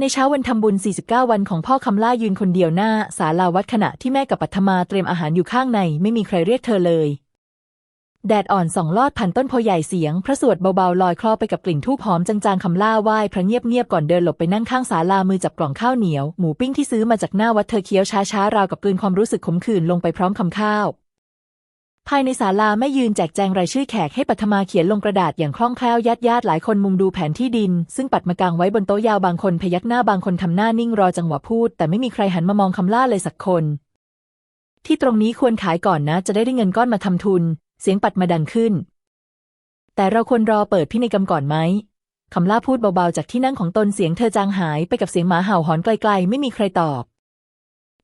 ในเช้าวันทำบุญ 49 วันของพ่อคำล่ายืนคนเดียวหน้าศาลาวัดขณะที่แม่กับปัทมาเตรียมอาหารอยู่ข้างในไม่มีใครเรียกเธอเลย แดดอ่อนส่องลอดผ่านต้นโพใหญ่เสียง พระสวดเบาๆลอยคลอไปกับกลิ่นทูบหอมจางๆคำล่าไหว้พระเงียบๆก่อนเดินหลบไปนั่งข้างศาลามือจับกล่องข้าวเหนียว หมูปิ้งที่ซื้อมาจากหน้าวัดเธอเคี้ยวช้าๆราวกับกลืนความรู้สึกขมขื่นลงไปพร้อมคำข้าว ภายในศาลาแม่ยืนแจกแจงรายชื่อแขกให้ปัทมาเขียนลงกระดาษอย่างคล่องแคล่วญาติญาติหลายคนมุงดูแผนที่ดิน ซึ่งปัดมากางไว้บนโต๊ะยาวบางคนพยักหน้าบางคนทำหน้านิ่งรอจังหวะพูด แต่ไม่มีใครหันมามองคำล่าเลยสักคน ที่ตรงนี้ควรขายก่อนนะ จะได้ได้เงินก้อนมาทำทุน เสียงปัดมาดังขึ้น แต่เราควรรอเปิดพินัยกรรมก่อนไหมคำล่าพูดเบาๆจากที่นั่งของตนเสียงเธอจางหายไปกับเสียงหมาเห่าหอนไกลๆ ไม่มีใครตอบ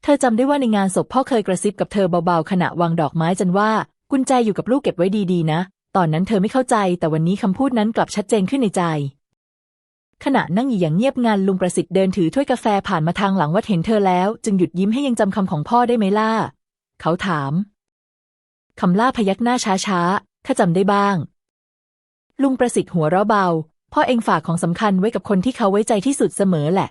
เธอจำได้ว่าในงานศพพ่อเคยกระซิบกับเธอเบาๆ ขณะวางดอกไม้จันว่า กุญแจอยู่กับลูกเก็บไว้ดีๆนะ ตอนนั้นเธอไม่เข้าใจ แต่วันนี้คำพูดนั้นกลับชัดเจนขึ้นในใจ ขณะนั่งอยู่อย่างเงียบงานลุงประสิทธิ์เดินถือถ้วยกาแฟผ่านมาทางหลังวัดเห็นเธอแล้ว จึงหยุดยิ้มให้ยังจำคำของพ่อได้ไหมล่ะเขาถามคำล่าพยักหน้าช้าๆข้าจำได้บ้าง ลุงประสิทธิ์หัวเราะเบา พ่อเองฝากของสำคัญไว้กับคนที่เขาไว้ใจที่สุดเสมอแหละ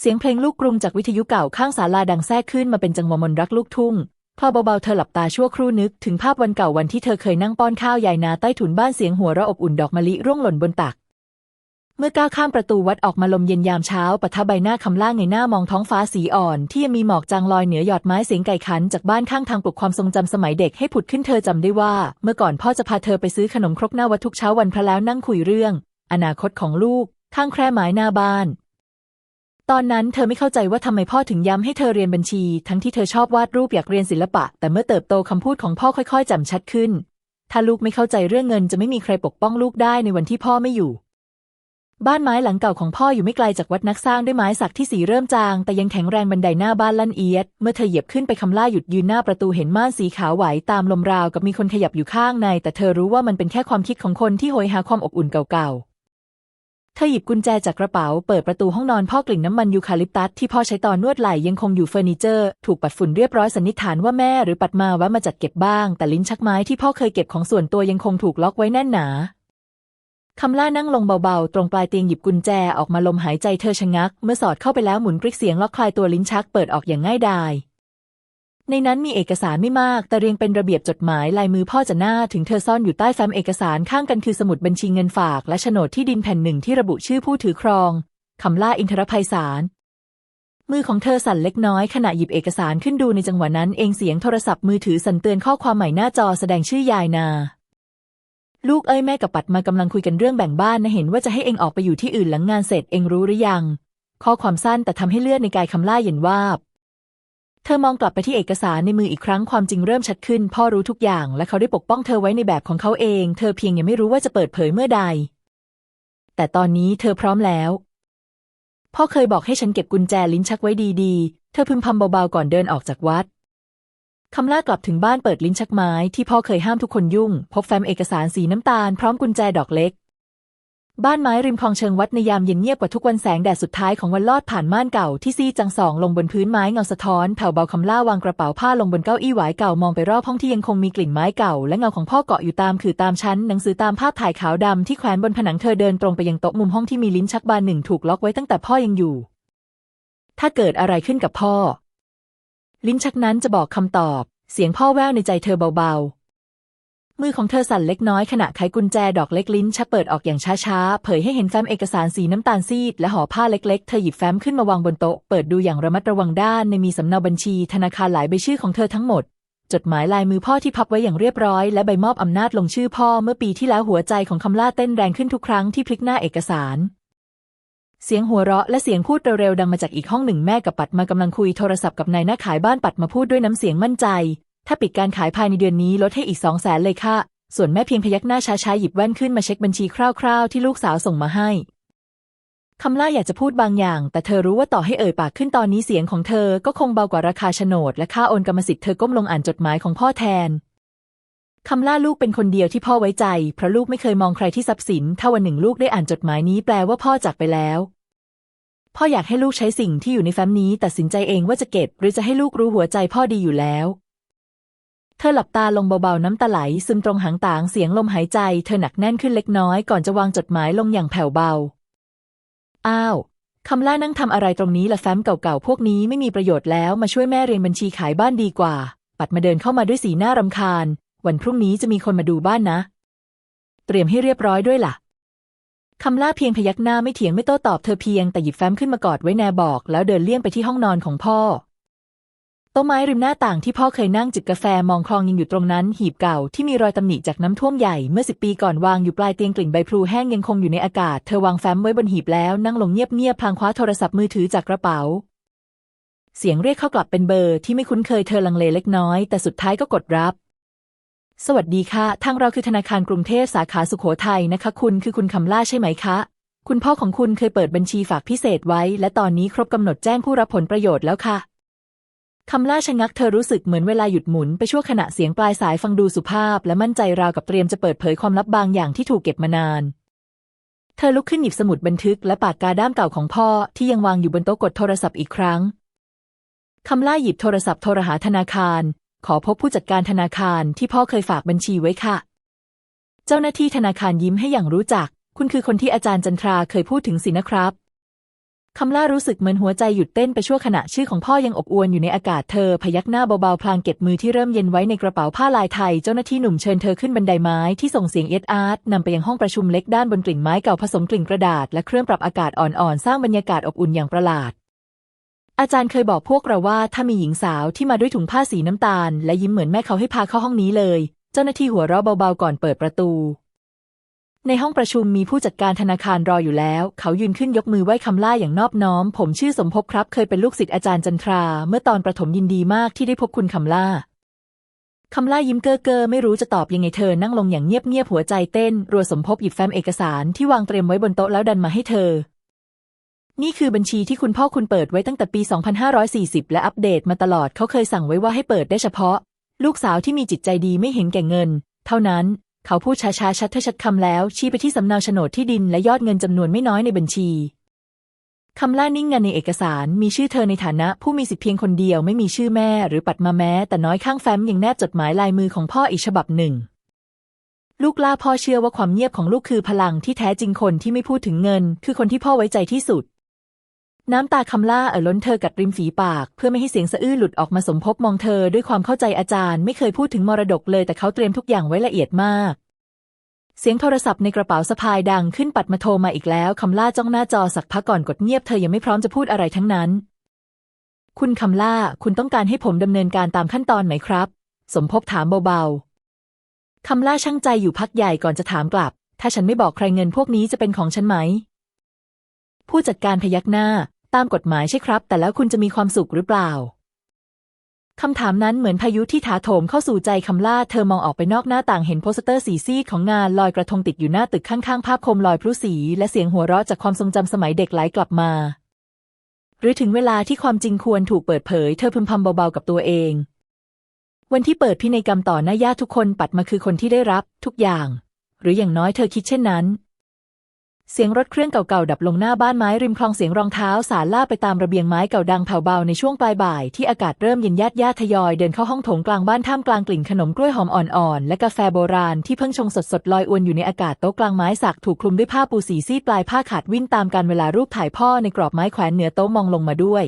เสียงเพลงลูกกรุงจากวิทยุเก่าข้างศาลาดังแทรกขึ้นมาเป็นจังหวะมนต์รักลูกทุ่งพอเบาๆเธอหลับตาชั่วครู่นึกถึงภาพวันเก่าวันที่เธอเคยนั่งป้อนข้าวยายนาใต้ถุนบ้านเสียงหัวเราะอบอุ่นดอกมะลิร่วงหล่นบนตัก เมื่อก้าวข้ามประตูวัดออกมาลมเย็นยามเช้าปะทะใบหน้าคำล่าเงยหน้ามองท้องฟ้าสีอ่อน ที่ยังมีหมอกจางลอยเหนือหยอดไม้เสียงไก่ขันจากบ้านข้างทางปลุกความทรงจำสมัยเด็กให้ผุดขึ้นเธอจำได้ว่า เมื่อก่อนพ่อจะพาเธอไปซื้อขนมครกหน้าวัดทุกเช้าวันพระแล้วนั่งคุยเรื่อง อนาคตของลูก ข้างแคร่ไม้หน้าบ้าน ตอนนั้นเธอไม่เข้าใจว่าทำไมพ่อถึงย้ำให้เธอเรียนบัญชี ทั้งที่เธอชอบวาดรูปอยากเรียนศิลปะ แต่เมื่อเติบโตคำพูดของพ่อค่อยๆจำชัดขึ้น ถ้าลูกไม่เข้าใจเรื่องเงินจะไม่มีใครปกป้องลูกได้ในวันที่พ่อไม่อยู่ บ้านไม้หลังเก่าของพ่ออยู่ไม่ไกลจากวัดนักสร้างด้วยไม้สักที่สีเริ่มจาง แต่ยังแข็งแรงบันไดหน้าบ้านลั่นเอียด เมื่อเธอเหยียบขึ้นไปคำล่าหยุดยืนหน้าประตูเห็นม่านสีขาวไหวตามลมราวกับมีคนขยับอยู่ข้างใน แต่เธอรู้ว่ามันเป็นแค่ความคิดของคนที่โหยหาความอบอุ่นเก่าๆ เธอหยิบกุญแจจากกระเป๋า เปิดประตูห้องนอนพ่อกลิ่นน้ำมันยูคาลิปตัสที่พ่อใช้ตอนนวดไหล่ยังคงอยู่เฟอร์นิเจอร์ ถูกปัดฝุ่นเรียบร้อยสันนิษฐานว่าแม่หรือปัดมาแวะมาจัดเก็บบ้าง แต่ลิ้นชักไม้ที่พ่อเคยเก็บของส่วนตัวยังคงถูกล็อกไว้แน่นหนาคำล่านั่งลงเบาๆ ตรงปลายเตียงหยิบกุญแจออกมาลมหายใจเธอชะงัก เมื่อสอดเข้าไปแล้วหมุนกริกเสียงล็อกคลายตัวลิ้นชักเปิดออกอย่างง่ายดาย ในนั้นมีเอกสารไม่มาก แต่เรียงเป็นระเบียบจดหมายลายมือพ่อจะหน้าถึงเธอซ่อนอยู่ใต้แฟ้มเอกสารข้างกันคือสมุดบัญชีเงินฝาก และโฉนดที่ดินแผ่นหนึ่งที่ระบุชื่อผู้ถือครองคำล่าอินทรภัยสาร มือของเธอสั่นเล็กน้อยขณะหยิบเอกสารขึ้นดูในจังหวะนั้นเองเสียงโทรศัพท์มือถือสั่นเตือนข้อความใหม่หน้าจอแสดงชื่อยายนา ลูกเอ้ยแม่กับปัดมากำลังคุยกันเรื่องแบ่งบ้านนะเห็นว่าจะให้เองออกไปอยู่ที่อื่นหลังงานเสร็จเองรู้หรือยัง ข้อความสั้นแต่ทำให้เลือดในกายคำล่าเย็นวาบ เธอมองกลับไปที่เอกสารในมืออีกครั้งความจริงเริ่มชัดขึ้น พ่อรู้ทุกอย่าง และเขาได้ปกป้องเธอไว้ในแบบของเขาเอง เธอเพียงยังไม่รู้ว่าจะเปิดเผยเมื่อใด แต่ตอนนี้เธอพร้อมแล้ว พ่อเคยบอกให้ฉันเก็บกุญแจลิ้นชักไว้ดีๆ เธอพึมพำเบาๆก่อนเดินออกจากวัดคำล่ากลับถึงบ้านเปิดลิ้นชักไม้ที่พ่อเคยห้ามทุกคนยุ่ง พบแฟ้มเอกสารสีน้ำตาลพร้อมกุญแจดอกเล็ก บ้านไม้ริมคลองเชิงวัดในยามเย็นเงียบกว่าทุกวันแสงแดดสุดท้ายของวันลอดผ่านม่านเก่าที่ซีจังสองลงบนพื้นไม้เงาสะท้อนแผ่วเบาคำล่าวางกระเป๋าผ้าลงบนเก้าอี้หวายเก่ามองไปรอบห้องที่ยังคงมีกลิ่นไม้เก่า และเงาของพ่อเกาะอยู่ตามคือตามชั้นหนังสือตามภาพถ่ายขาวดำที่แขวนบนผนังเธอเดินตรงไปยังโต๊ะมุมห้องที่มีลิ้นชักบานหนึ่งถูกล็อกไว้ตั้งแต่พ่อยังอยู่ ถ้าเกิดอะไรขึ้นกับพ่อ ลิ้นชักนั้นจะบอกคำตอบ เสียงพ่อแววในใจเธอเบาๆ มือของเธอสั่นเล็กน้อยขณะไขกุญแจดอกเล็กลิ้นชักเปิดออกอย่างช้าๆ เผยให้เห็นแฟ้มเอกสารสีน้ำตาลซีด และห่อผ้าเล็กๆ เธอหยิบแฟ้มขึ้นมาวางบนโต๊ะ เปิดดูอย่างระมัดระวังด้านในมีสำเนาบัญชีธนาคารหลายใบชื่อของเธอทั้งหมด จดหมายลายมือพ่อที่พับไว้อย่างเรียบร้อย และใบมอบอำนาจลงชื่อพ่อเมื่อปีที่แล้วหัวใจของคำล่าเต้นแรงขึ้นทุกครั้งที่พลิกหน้าเอกสาร เสียงหัวเราะและเสียงพูดเร็วๆดังมาจากอีกห้องหนึ่งแม่กับปัดมากำลังคุยโทรศัพท์กับนายหน้าขายบ้านปัดมาพูดด้วยน้ำเสียงมั่นใจ ถ้าปิดการขายภายในเดือนนี้ลดให้อีกสองแสนเลยค่ะ ส่วนแม่เพียงพยักหน้าช้าๆหยิบแว่นขึ้นมาเช็คบัญชีคร่าวๆ ที่ลูกสาวส่งมาให้คำล่าอยากจะพูดบางอย่าง แต่เธอรู้ว่าต่อให้เอ่ยปากขึ้นตอนนี้เสียงของเธอก็คงเบากว่าราคาโฉนด และค่าโอนกรรมสิทธิ์เธอก้มลงอ่านจดหมายของพ่อแทนคำล่าลูกเป็นคนเดียวที่พ่อไว้ใจ เพราะลูกไม่เคยมองใครที่ทรัพย์สิน ถ้าวันหนึ่งลูกได้อ่านจดหมายนี้แปลว่าพ่อจากไปแล้ว พ่ออยากให้ลูกใช้สิ่งที่อยู่ในแฟ้มนี้ ตัดสินใจเองว่าจะเก็บ หรือจะให้ลูกรู้หัวใจพ่อดีอยู่แล้ว เธอหลับตาลงเบาๆน้ำตาไหลซึมตรงหางตางเสียงลมหายใจ เธอหนักแน่นขึ้นเล็กน้อยก่อนจะวางจดหมายลงอย่างแผ่วเบา อ้าวคำล่านั่งทำอะไรตรงนี้ละแฟ้มเก่าๆ พวกนี้ไม่มีประโยชน์แล้วมาช่วยแม่เรียนบัญชีขายบ้านดีกว่า ปัดมาเดินเข้ามาด้วยสีหน้ารำคาญ วันพรุ่งนี้จะมีคนมาดูบ้านนะ เตรียมให้เรียบร้อยด้วยล่ะคำล่าเพียงพยักหน้าไม่เถียงไม่โต้ตอบเธอเพียงแต่หยิบแฟ้มขึ้นมากอดไว้แนบอก แล้วเดินเลี่ยงไปที่ห้องนอนของพ่อ โต๊ะไม้ริมหน้าต่างที่พ่อเคยนั่งจิบกาแฟมองคลองยังอยู่ตรงนั้น หีบเก่าที่มีรอยตำหนิจากน้ำท่วมใหญ่เมื่อสิบปีก่อนวางอยู่ปลายเตียงกลิ่นใบพลูแห้งยังคงอยู่ในอากาศ เธอวางแฟ้มไว้บนหีบแล้วนั่งลงเงียบๆพลางคว้าโทรศัพท์มือถือจากกระเป๋า เสียงเรียกเข้ากลับเป็นเบอร์ที่ไม่คุ้นเคยเธอลังเลเล็กน้อย แต่สุดท้ายก็กดรับ สวัสดีค่ะ ทางเราคือธนาคารกรุงเทพสาขาสุขโขทัยนะคะ คุณคือคุณคำล่าใช่ไหมคะคุณพ่อของคุณเคยเปิดบัญชีฝากพิเศษไว้ และตอนนี้ครบกำหนดแจ้งผู้รับผลประโยชน์แล้วค่ะ คำล่าชะงักเธอรู้สึกเหมือนเวลาหยุดหมุนไปชั่วขณะเสียงปลายสายฟังดูสุภาพ และมั่นใจราวกับเตรียมจะเปิดเผยความลับบางอย่างที่ถูกเก็บมานาน เธอลุกขึ้นหยิบสมุดบันทึกและปากกาด้ามเก่าของพ่อที่ยังวางอยู่บนโต๊ะกดโทรศัพท์อีกครั้ง คำล่าหยิบโทรศัพท์โทรหาธนาคาร ขอพบผู้จัดการธนาคารที่พ่อเคยฝากบัญชีไว้ค่ะ เจ้าหน้าที่ธนาคารยิ้มให้อย่างรู้จัก คุณคือคนที่อาจารย์จันทราเคยพูดถึงสินะครับ คำล่ารู้สึกเหมือนหัวใจหยุดเต้นไปชั่วขณะชื่อของพ่อยังอบอวลอยู่ในอากาศเธอ พยักหน้าเบาๆพลางเก็บมือที่เริ่มเย็นไว้ในกระเป๋าผ้าลายไทย เจ้าหน้าที่หนุ่มเชิญเธอขึ้นบันไดไม้ที่ส่งเสียงเอ็ดอาร์ตนำไปยังห้องประชุมเล็กด้านบนกลิ่นไม้เก่าผสมกลิ่นกระดาษ และเครื่องปรับอากาศอ่อนๆ สร้างบรรยากาศอบอุ่นอย่างประหลาด อาจารย์เคยบอกพวกเราว่าถ้ามีหญิงสาวที่มาด้วยถุงผ้าสีน้ำตาล และยิ้มเหมือนแม่เขาให้พาเข้าห้องนี้เลย เจ้าหน้าที่หัวเราะเบาๆก่อนเปิดประตู ในห้องประชุมมีผู้จัดการธนาคารรออยู่แล้ว เขายืนขึ้นยกมือไหว้คำล่าอย่างนอบน้อม ผมชื่อสมภพครับ เคยเป็นลูกศิษย์อาจารย์จันทรา เมื่อตอนประถมยินดีมากที่ได้พบคุณคำล่าคำล่ายิ้มเก้อเก้อไม่รู้จะตอบยังไงเธอนั่งลงอย่างเงียบๆหัวใจเต้น รัวสมภพหยิบแฟ้มเอกสารที่วางเตรียมไว้บนโต๊ะแล้วดันมาให้เธอ นี่คือบัญชีที่คุณพ่อคุณเปิดไว้ตั้งแต่ปี 2540 และอัปเดตมาตลอดเขาเคยสั่งไว้ว่าให้เปิดได้เฉพาะ ลูกสาวที่มีจิตใจดีไม่เห็นแก่เงิน เท่านั้น เขาพูดช้าๆ ชัดเทชัดคำแล้ว ชี้ไปที่สำเนาโฉนดที่ดินและยอดเงินจำนวนไม่น้อยในบัญชีคำล่านิ่งงันในเอกสารมีชื่อเธอในฐานะ ผู้มีสิทธิเพียงคนเดียวไม่มีชื่อแม่ หรือปัดมาแม้ แต่น้อยข้างแฟ้มยังแนบจดหมายลายมือของพ่ออีกฉบับหนึ่ง ลูกล่าพ่อเชื่อว่าความเงียบของลูกคือพลังที่แท้จริงคนที่ไม่พูดถึงเงิน คือคนที่พ่อไว้ใจที่สุด น้ำตาคำล่าเอ่อล้นเธอกัดริมฝีปาก เพื่อไม่ให้เสียงสะอื้นหลุดออกมาสมภพมองเธอด้วยความเข้าใจอาจารย์ ไม่เคยพูดถึงมรดกเลยแต่เขาเตรียมทุกอย่างไว้ละเอียดมาก เสียงโทรศัพท์ในกระเป๋าสะพายดังขึ้นปัดมาโทรมาอีกแล้วคำล่าจ้องหน้าจอสักพักก่อนกดเงียบเธอยังไม่พร้อมจะพูดอะไรทั้งนั้น คุณคำล่า คุณต้องการให้ผมดำเนินการตามขั้นตอนไหมครับ สมภพถามเบาๆคำล่าช่างใจอยู่พักใหญ่ก่อนจะถามกลับ ถ้าฉันไม่บอกใครเงินพวกนี้จะเป็นของฉันไหม ผู้จัดการพยักหน้า ตามกฎหมายใช่ครับ แต่แล้วคุณจะมีความสุขหรือเปล่าคำถามนั้นเหมือนพายุที่ถาโถมเข้าสู่ใจคำล่า เธอมองออกไปนอกหน้าต่างเห็นโปสเตอร์สีซีดของงานลอยกระทงติดอยู่หน้าตึกข้างๆ ภาพโคมลอยพลุสี และเสียงหัวเราะจากความทรงจำสมัยเด็กไหลกลับมา หรือถึงเวลาที่ความจริงควรถูกเปิดเผย เธอพึมพำเบาๆกับตัวเอง วันที่เปิดพินัยกรรมต่อหน้าญาติทุกคนปัดมาคือคนที่ได้รับ ทุกอย่าง หรืออย่างน้อยเธอคิดเช่นนั้น เสียงรถเครื่องเก่าๆดับลงหน้าบ้านไม้ริมคลองเสียงรองเท้าสารล่าไปตามระเบียงไม้เก่าดังแผ่วเบาในช่วงปลายบ่ายที่อากาศเริ่มเย็นญาติญาติทยอยเดินเข้าห้องโถงกลางบ้านท่ามกลางกลิ่นขนมกล้วยหอมอ่อนๆและกาแฟโบราณที่เพิ่งชงสดๆลอยอวนอยู่ในอากาศโต๊ะกลางไม้สักถูกคลุมด้วยผ้าปูสีซีปลายผ้าขาดวิ่นตามการเวลารูปถ่ายพ่อในกรอบไม้แขวนเหนือโต๊ะมองลงมาด้วย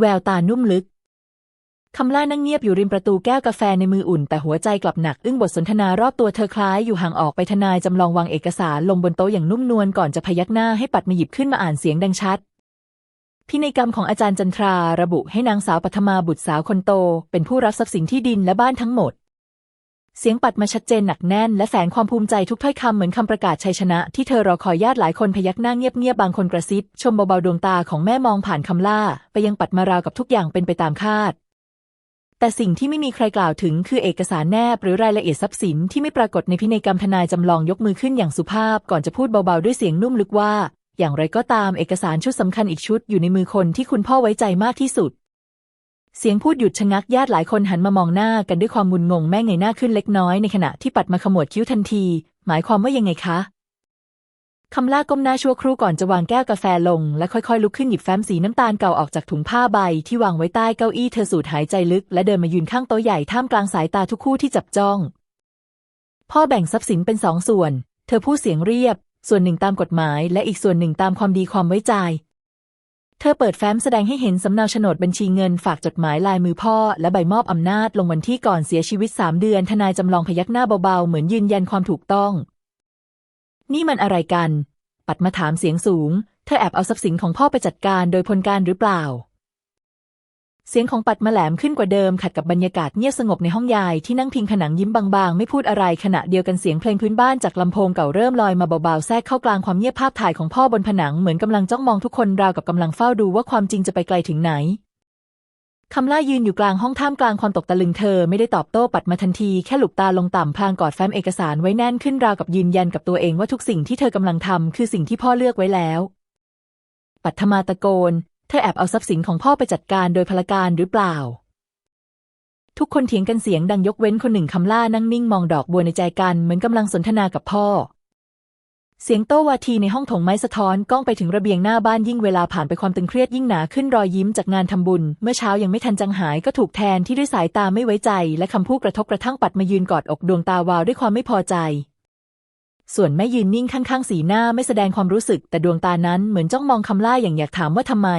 แววตานุ่มลึก คำล่านั่งเงียบอยู่ริมประตูแก้วกาแฟในมืออุ่น แต่หัวใจกลับหนักอึ้งบทสนทนารอบตัวเธอคล้ายอยู่ห่างออกไปทนายจำลองวางเอกสารลงบนโต๊ะอย่างนุ่มนวลก่อนจะพยักหน้าให้ปัดมาหยิบขึ้นมาอ่านเสียงดังชัด พินัยกรรมของอาจารย์จันทราระบุให้นางสาวปัทมาบุตรสาวคนโต เป็นผู้รับทรัพย์สินที่ดินและบ้านทั้งหมด เสียงปัดมาชัดเจนหนักแน่น และแฝงความภูมิใจทุกถ้อยคำเหมือนคำประกาศชัยชนะ ที่เธอรอคอยญาติหลายคนพยักหน้าเงียบๆบางคนกระซิบชมเบาๆดวงตาของแม่มองผ่านคำล่า ไปยังปัดมาราวกับทุกอย่างเป็นไปตามคาด แต่สิ่งที่ไม่มีใครกล่าวถึงคือเอกสารแนบหรือรายละเอียดทรัพย์สินที่ไม่ปรากฏในพินัยกรรมทนายจำลองยกมือขึ้นอย่างสุภาพก่อนจะพูดเบาๆด้วยเสียงนุ่มลึกว่า อย่างไรก็ตามเอกสารชุดสำคัญอีกชุดอยู่ในมือคนที่คุณพ่อไว้ใจมากที่สุด เสียงพูดหยุดชะงักญาติหลายคนหันมามองหน้ากันด้วยความงุนงงแม่เงยหน้าขึ้นเล็กน้อยในขณะที่ปัดมาขมวดคิ้วทันที หมายความว่ายังไงคะ คำล่าก้มหน้าชั่วครู่ก่อนจะวางแก้วกาแฟลง และค่อยๆ ลุกขึ้นหยิบแฟ้มสีน้ำตาลเก่าออกจากถุงผ้าใบที่วางไว้ใต้เก้าอี้เธอสูดหายใจลึก และเดินมายืนข้างโต๊ะใหญ่ท่ามกลางสายตาทุกคู่ที่จับจ้อง พ่อแบ่งทรัพย์สินเป็นสองส่วน เธอพูดเสียงเรียบ ส่วนหนึ่งตามกฎหมาย และอีกส่วนหนึ่งตามความดีความไว้ใจ เธอเปิดแฟ้มแสดงให้เห็นสำเนาโฉนดบัญชีเงินฝากจดหมายลายมือพ่อ และใบมอบอำนาจลงวันที่ก่อนเสียชีวิตสามเดือนทนายจำลองพยักหน้าเบาๆเหมือนยืนยันความถูกต้อง นี่มันอะไรกัน ปัดมาถามเสียงสูง เธอแอบเอาทรัพย์สินของพ่อไปจัดการโดยพลการหรือเปล่า เสียงของปัดมาแหลมขึ้นกว่าเดิมขัดกับบรรยากาศเงียบสงบในห้องยายที่นั่งพิงผนังยิ้มบางๆ ไม่พูดอะไรขณะเดียวกันเสียงเพลงพื้นบ้านจากลำโพงเก่าเริ่มลอยมาเบาๆแทรกเข้ากลางความเงียบภาพถ่ายของพ่อบนผนังเหมือนกำลังจ้องมองทุกคนราวกับกำลังเฝ้าดูว่าความจริงจะไปไกลถึงไหน คำล่ายืนอยู่กลางห้องท่ามกลางความตกตะลึงเธอไม่ได้ตอบโต้ปัดมาทันทีแค่หลุบตาลงต่ำพลางกอดแฟ้มเอกสารไว้แน่นขึ้นราวกับยืนยันกับตัวเองว่าทุกสิ่งที่เธอกำลังทำคือสิ่งที่พ่อเลือกไว้แล้ว ปัทมาตะโกน เธอแอบเอาทรัพย์สินของพ่อไปจัดการโดยพลการหรือเปล่า ทุกคนเถียงกันเสียงดังยกเว้นคนหนึ่งคำล่านั่งนิ่งมองดอกบัวในใจกันเหมือนกำลังสนทนากับพ่อ เสียงโต้วาทีในห้องถงไม้สะท้อนก้องไปถึงระเบียงหน้าบ้านยิ่งเวลาผ่านไปความตึงเครียดยิ่งหนาขึ้นรอยยิ้มจากงานทำบุญ เมื่อเช้ายังไม่ทันจังหายก็ถูกแทนที่ด้วยสายตาไม่ไว้ใจ และคำพูดกระทบกระทั่งปัดมายืนกอดอกดวงตาวาวด้วยความไม่พอใจ ส่วนแม่ยืนนิ่งข้างๆ สีหน้าไม่แสดงความรู้สึก แต่ดวงตานั้นเหมือนจ้องมองคำล่าอย่างอยากถามว่าทำไม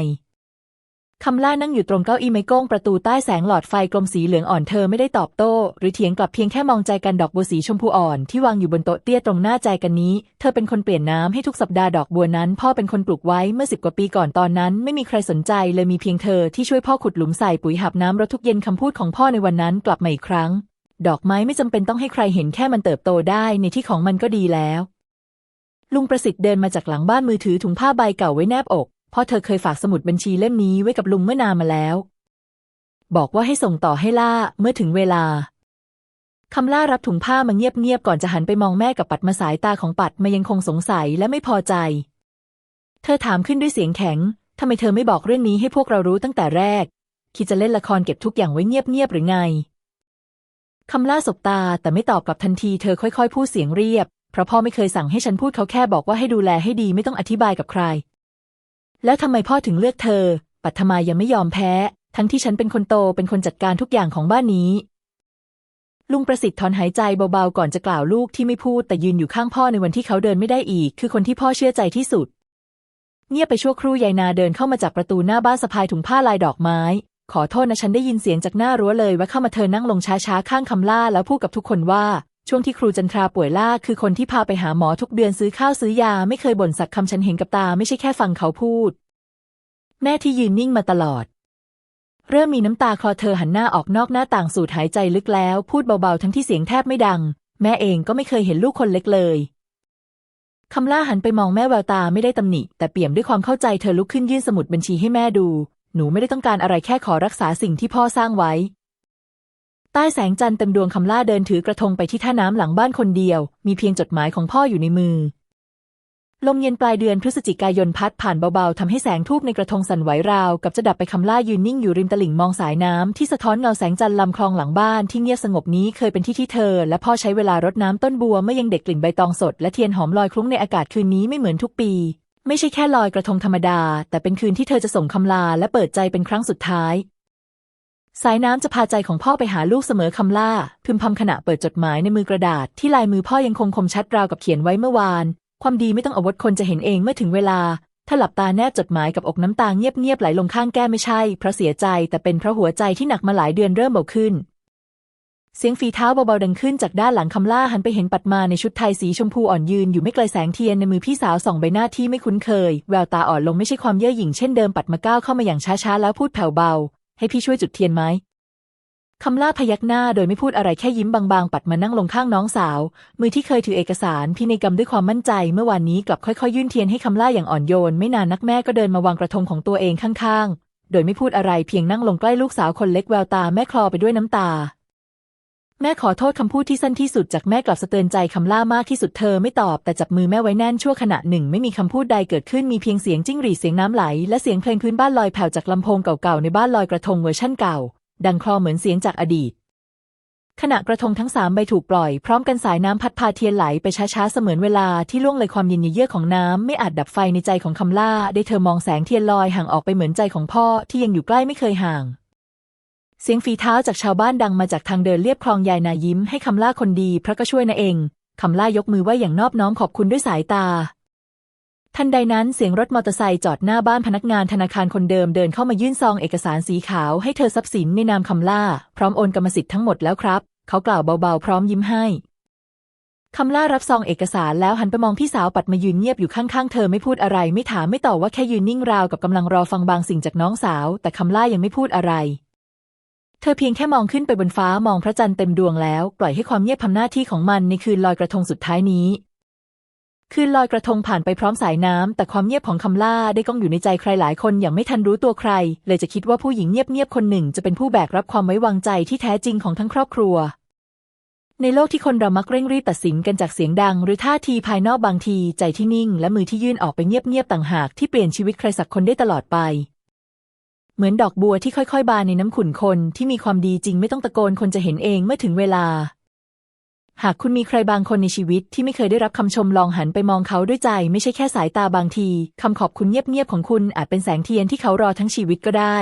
คำล่านั่งอยู่ตรงเก้าอี้ไม้โก้งประตูใต้แสงหลอดไฟกลมสีเหลืองอ่อนเธอไม่ได้ตอบโต้ หรือเถียงกลับเพียงแค่มองใจกันดอกบัวสีชมพูอ่อนที่วางอยู่บนโต๊ะเตี้ยตรงหน้าใจกันนี้ เธอเป็นคนเปลี่ยนน้ำให้ทุกสัปดาห์ดอกบัวนั้น พ่อเป็นคนปลูกไว้เมื่อสิบกว่าปีก่อนตอนนั้น ไม่มีใครสนใจเลยมีเพียงเธอที่ช่วยพ่อขุดหลุมใส่ปุ๋ยหับน้ำรดทุกเย็นคำพูดของพ่อในวันนั้นกลับมาอีกครั้ง ดอกไม้ไม่จำเป็นต้องให้ใครเห็นแค่มันเติบโตได้ในที่ของมันก็ดีแล้ว ลุงประสิทธิ์เดินมาจากหลังบ้านมือถือถุงผ้าใบเก่าไว้แนบอก พ่อเธอเคยฝากสมุดบัญชีเล่มนี้ไว้กับลุงเมื่อนานมาแล้ว บอกว่าให้ส่งต่อให้ล่าเมื่อถึงเวลาคำล่ารับถุงผ้ามาเงียบๆก่อนจะหันไปมองแม่กับปัดมาสายตาของปัดมายังคงสงสัยและไม่พอใจ เธอถามขึ้นด้วยเสียงแข็งทำไมเธอไม่บอกเรื่องนี้ให้พวกเรารู้ตั้งแต่แรก คิดจะเล่นละครเก็บทุกอย่างไว้เงียบๆหรือไงคำล่าสบตาแต่ไม่ตอบกลับทันทีเธอค่อยๆ พูดเสียงเรียบ เพราะพ่อไม่เคยสั่งให้ฉันพูดเขาแค่บอกว่าให้ดูแลให้ดีไม่ต้องอธิบายกับใคร แล้วทำไมพ่อถึงเลือกเธอ ปัทมายังไม่ยอมแพ้ ทั้งที่ฉันเป็นคนโตเป็นคนจัดการทุกอย่างของบ้านนี้ ลุงประสิทธิ์ถอนหายใจเบาๆก่อนจะกล่าวลูกที่ไม่พูดแต่ยืนอยู่ข้างพ่อในวันที่เขาเดินไม่ได้อีก คือคนที่พ่อเชื่อใจที่สุด เงียบไปชั่วครู่ยายนาเดินเข้ามาจากประตูหน้าบ้านสะพายถุงผ้าลายดอกไม้ ขอโทษนะฉันได้ยินเสียงจากหน้ารั้วเลยว่าเข้ามาเธอนั่งลงช้าๆข้างคำล่าแล้วพูดกับทุกคนว่า ช่วงที่ครูจันทราป่วยล่าคือคนที่พาไปหาหมอทุกเดือนซื้อข้าวซื้อยาไม่เคยบ่นสักคำฉันเห็นกับตาไม่ใช่แค่ฟังเขาพูด แม่ที่ยืนนิ่งมาตลอด เริ่มมีน้ำตาคลอเธอหันหน้าออกนอกหน้าต่างสูดหายใจลึกแล้ว พูดเบาๆทั้งที่เสียงแทบไม่ดัง แม่เองก็ไม่เคยเห็นลูกคนเล็กเลยคำล่าหันไปมองแม่แววตาไม่ได้ตำหนิ แต่เปี่ยมด้วยความเข้าใจเธอลุกขึ้นยื่นสมุดบัญชีให้แม่ดู หนูไม่ได้ต้องการอะไรแค่ขอรักษาสิ่งที่พ่อสร้างไว้ ใต้แสงจันทร์เต็มดวงคำล่าเดินถือกระทงไปที่ท่าน้ำหลังบ้านคนเดียว มีเพียงจดหมายของพ่ออยู่ในมือ ลมเย็นปลายเดือนพฤศจิกายนพัดผ่านเบาๆทำให้แสงทูบในกระทงสั่นไหวราว กับจะดับไปคำล่ายืนนิ่งอยู่ริมตลิ่งมองสายน้ำที่สะท้อนเงาแสงจันทร์ลำคลองหลังบ้านที่เงียบสงบนี้เคยเป็นที่ที่เธอ และพ่อใช้เวลารดน้ำต้นบัวเมื่อยังเด็กกลิ่นใบตองสดและเทียนหอมลอยคลุ้งในอากาศคืนนี้ไม่เหมือนทุกปี ไม่ใช่แค่ลอยกระทงธรรมดา แต่เป็นคืนที่เธอจะส่งคำลาและเปิดใจเป็นครั้งสุดท้าย สายน้ำจะพาใจของพ่อไปหาลูกเสมอคำล่า พึมพำขณะเปิดจดหมายในมือกระดาษที่ลายมือพ่อยังคงคมชัดราวกับเขียนไว้เมื่อวาน ความดีไม่ต้องอวดคนจะเห็นเองเมื่อถึงเวลา ถ้าหลับตาแนบจดหมายกับอกน้ำตาเงียบๆไหลลงข้างแก้ไม่ใช่ เพราะเสียใจแต่เป็นเพราะหัวใจที่หนักมาหลายเดือนเริ่มเบาขึ้น เสียงฝีเท้าเบาๆดังขึ้นจากด้านหลังคำล่าหันไปเห็นปัดมาในชุดไทยสีชมพูอ่อนยืนอยู่ไม่ไกลแสงเทียนในมือพี่สาวส่องใบหน้าที่ไม่คุ้นเคย แววตาอ่อนลงไม่ใช่ความเย่อหยิ่งเช่นเดิมปัดมาก้าวเข้ามาอย่างช้าๆแล้วพูดแผ่วเบา ให้พี่ช่วยจุดเทียนไหมคำล่าพยักหน้าโดยไม่พูดอะไรแค่ยิ้มบางๆ ปัดมานั่งลงข้างน้องสาว มือที่เคยถือเอกสารพินัยกรรมด้วยความมั่นใจ เมื่อวานนี้กลับค่อยๆ ยื่นเทียนให้คำล่าอย่างอ่อนโยน ไม่นานนักแม่ก็เดินมาวางกระทงของตัวเองข้างๆ โดยไม่พูดอะไรเพียงนั่งลงใกล้ลูกสาวคนเล็กแววตาแม่คลอไปด้วยน้ำตา แม่ขอโทษคำพูดที่สั้นที่สุดจากแม่กลับสะเตือนใจคำล่ามากที่สุดเธอไม่ตอบแต่จับมือแม่ไว้แน่นชั่วขณะหนึ่ง ไม่มีคำพูดใดเกิดขึ้นมีเพียงเสียงจิ้งหรีดเสียงน้ำไหล และเสียงเพลงพื้นบ้านลอยแผ่วจากลำโพงเก่าๆในบ้านลอยกระทงเวอร์ชั่นเก่า ดังคลอเหมือนเสียงจากอดีต ขณะกระทงทั้งสามใบถูกปล่อยพร้อมกันสายน้ำพัดพาเทียนไหลไปช้าๆเสมือนเวลาที่ล่วงเลยความเย็นเยือกของน้ำไม่อาจดับไฟในใจของคำล่า ได้เธอมองแสงเทียนลอยห่างออกไปเหมือนใจของพ่อที่ยังอยู่ใกล้ไม่เคยห่าง เสียงฝีเท้าจากชาวบ้านดังมาจากทางเดินเลียบคลองยายนายิ้มให้คำล่าคนดีพระก็ช่วยนะเอง คำล่ายกมือไหวอย่างนอบน้อมขอบคุณด้วยสายตา ทันใดนั้นเสียงรถมอเตอร์ไซค์จอดหน้าบ้านพนักงานธนาคารคนเดิมเดินเข้ามายื่นซองเอกสารสีขาวให้เธอทรัพย์สินในนามคำล่า พร้อมโอนกรรมสิทธิ์ทั้งหมดแล้วครับ เขากล่าวเบาๆ พร้อมยิ้มให้คำล่ารับซองเอกสารแล้วหันไปมองพี่สาวปัดมายืนเงียบอยู่ข้างๆ เธอไม่พูดอะไรไม่ถามไม่ตอบว่าแค่ยืนนิ่งราวกับกำลังรอฟังบางสิ่งจากน้องสาว แต่คำล่ายังไม่พูดอะไร เธอเพียงแค่มองขึ้นไปบนฟ้ามองพระจันทร์เต็มดวงแล้ว ปล่อยให้ความเงียบทำหน้าที่ของมันในคืนลอยกระทงสุดท้ายนี้ คืนลอยกระทงผ่านไปพร้อมสายน้ำแต่ความเงียบของคำล่าได้ก้องอยู่ในใจใครหลายคนอย่างไม่ทันรู้ตัวใคร เลยจะคิดว่าผู้หญิงเงียบๆคนหนึ่งจะเป็นผู้แบกรับความไว้วางใจที่แท้จริงของทั้งครอบครัว ในโลกที่คนเรามักเร่งรีบตัดสินกันจากเสียงดัง หรือท่าทีภายนอกบางที ใจที่นิ่ง และมือที่ยื่นออกไปเงียบๆต่างหากที่เปลี่ยนชีวิตใครสักคนได้ตลอดไป เหมือนดอกบัวที่ค่อยๆ บานในน้ำขุ่นคนที่มีความดีจริงไม่ต้องตะโกนคนจะเห็นเองเมื่อถึงเวลา หากคุณมีใครบางคนในชีวิตที่ไม่เคยได้รับคำชมลองหันไปมองเขาด้วยใจไม่ใช่แค่สายตาบางทีคำขอบคุณเงียบๆของคุณอาจเป็นแสงเทียนที่เขารอทั้งชีวิตก็ได้